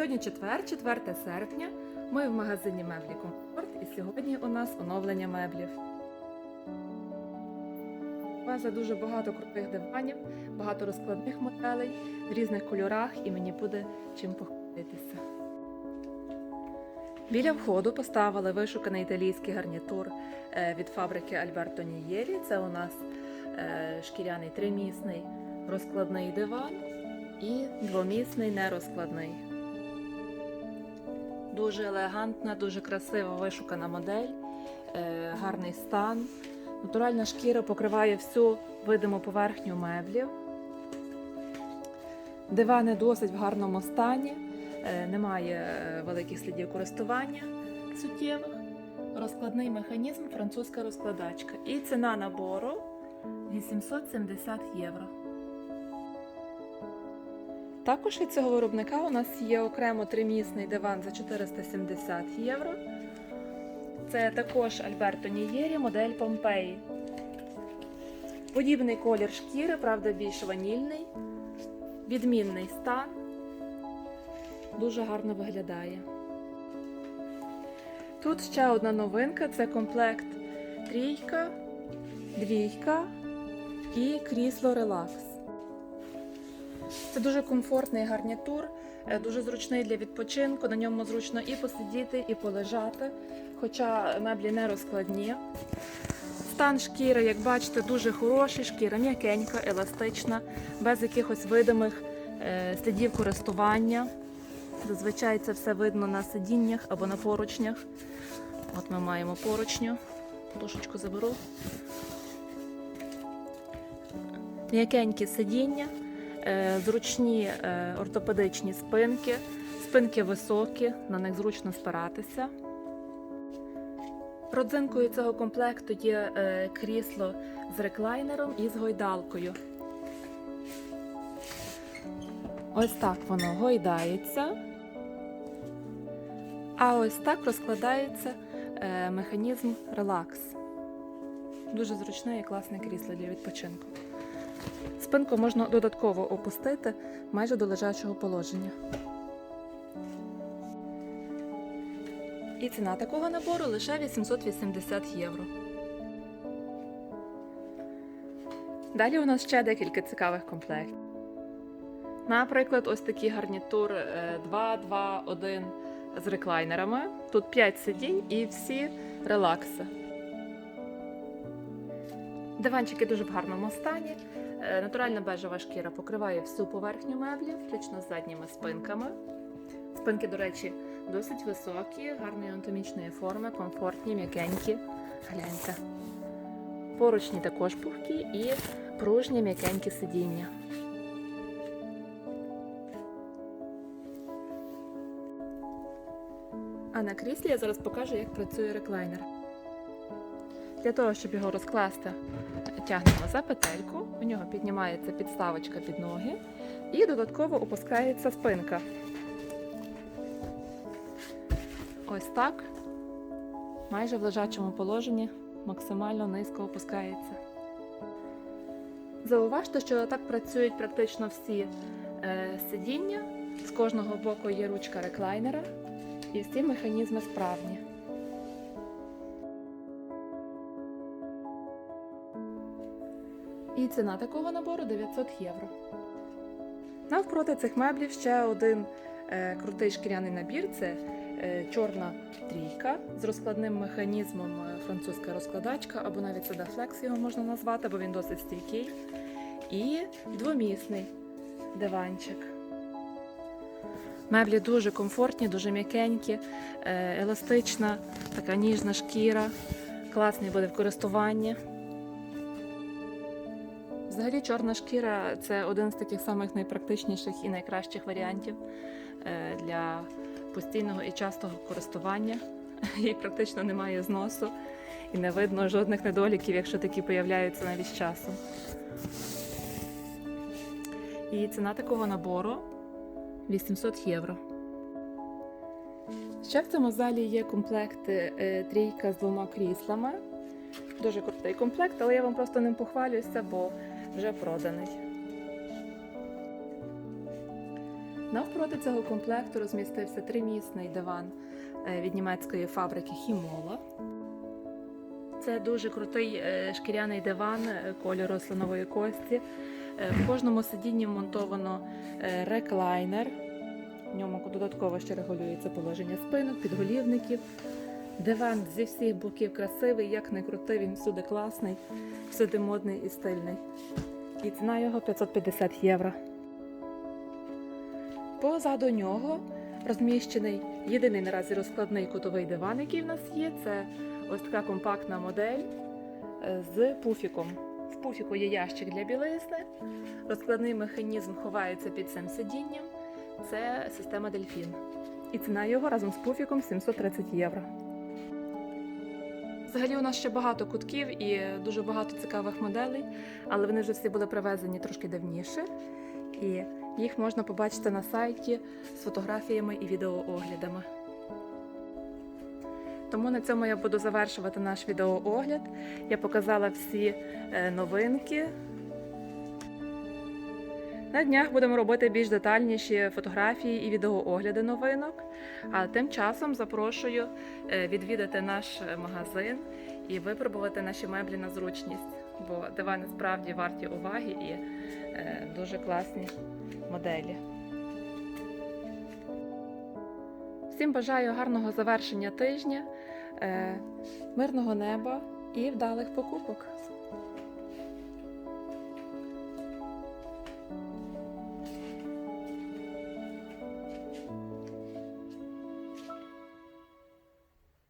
Сьогодні четвер, 4 серпня. Ми в магазині меблі Комфорт і сьогодні у нас оновлення меблів. База дуже багато крутих диванів, багато розкладних моделей в різних кольорах і мені буде чим похвалитися. Біля входу поставили вишуканий італійський гарнітур е, від фабрики Альберто Нієрі. Це у нас е, шкіряний тримісний розкладний диван і двомісний нерозкладний. Дуже елегантна, дуже красива вишукана модель, е, гарний стан. Натуральна шкіра покриває всю видиму поверхню меблів. Дивани досить в гарному стані, е, немає е, великих слідів користування суттєвих. Розкладний механізм, французька розкладачка. І ціна набору 870 євро. Також від цього виробника у нас є окремо тримісний диван за 470 євро. Це також Альберто Нієрі, модель Помпеї. Подібний колір шкіри, правда, більш ванільний, відмінний стан. Дуже гарно виглядає. Тут ще одна новинка це комплект трійка, двійка і крісло релакс. Це дуже комфортний гарнітур, е, дуже зручний для відпочинку. На ньому зручно і посидіти, і полежати, хоча меблі не розкладні. Стан шкіри, як бачите, дуже хороший, шкіра м'якенька, еластична, без якихось видимих е, слідів користування. Зазвичай це все видно на сидіннях або на поручнях. От ми маємо поручню. Дошечку заберу. М'якенькі сидіння, зручні е, ортопедичні спинки, спинки високі, на них зручно спиратися. Родзинкою цього комплекту є е, крісло з реклайнером і з гойдалкою. Ось так воно гойдається. А ось так розкладається е, механізм релакс. Дуже зручне і класне крісло для відпочинку. Спинку можна додатково опустити майже до лежачого положення. І ціна такого набору лише 880 євро. Далі у нас ще декілька цікавих комплектів. Наприклад, ось такий гарнітур е, 2-2-1 з реклайнерами. Тут 5 сидінь і всі релакси. Диванчики дуже в гарному стані. Е, Натуральна бежева шкіра покриває всю поверхню меблів, включно з задніми спинками. Спинки, до речі, досить високі, гарної анатомічної форми, комфортні, м'якенькі. Гляньте. Поручні також пухкі і пружні м'якенькі сидіння. А на кріслі я зараз покажу, як працює реклайнер. Для того, щоб його розкласти, тягнемо за петельку, у нього піднімається підставочка під ноги і додатково опускається спинка. Ось так, майже в лежачому положенні, максимально низько опускається. Зауважте, що так працюють практично всі е, сидіння. З кожного боку є ручка реклайнера, і всі механізми справні. І ціна такого набору 900 євро. Навпроти цих меблів ще один е, крутий шкіряний набір це е, чорна трійка з розкладним механізмом е, французька розкладачка, або навіть Sedaфлекс його можна назвати, бо він досить стійкий. І двомісний диванчик. Меблі дуже комфортні, дуже м'якенькі, еластична, така ніжна шкіра, класний буде в користуванні. Взагалі, чорна шкіра це один з таких самих найпрактичніших і найкращих варіантів е, для постійного і частого користування. Їй практично немає зносу і не видно жодних недоліків, якщо такі появляються навіть з часом. І ціна такого набору 800 євро. Ще в цьому залі є комплекти е, трійка з двома кріслами. Дуже крутий комплект, але я вам просто ним похвалююся, бо вже проданий. Навпроти цього комплекту розмістився тримісний диван е, від німецької фабрики Хімола. Це дуже крутий е, шкіряний диван е, кольору слонової кості. В кожному сидінні вмонтовано реклайнер. В ньому додатково ще регулюється положення спинок, підголівників. Диван зі всіх боків красивий, як не крутий, він всюди класний, всюди модний і стильний. І ціна його 550 євро. Позаду нього розміщений єдиний наразі розкладний кутовий диван, який в нас є. Це ось така компактна модель е, з пуфіком. В пуфіку є ящик для білизни. Розкладний механізм ховається під цим сидінням. Це система Дельфін. І ціна його разом з пуфіком 730 євро. Взагалі у нас ще багато кутків і дуже багато цікавих моделей, але вони вже всі були привезені трошки давніше. І їх можна побачити на сайті з фотографіями і відеооглядами. Тому на цьому я буду завершувати наш відеоогляд. Я показала всі е, новинки. На днях будемо робити більш детальніші фотографії і відеоогляди новинок. А тим часом запрошую е, відвідати наш е, магазин і випробувати наші меблі на зручність, бо дивани справді варті уваги і е, дуже класні моделі. Всім бажаю гарного завершення тижня, мирного неба і вдалих покупок.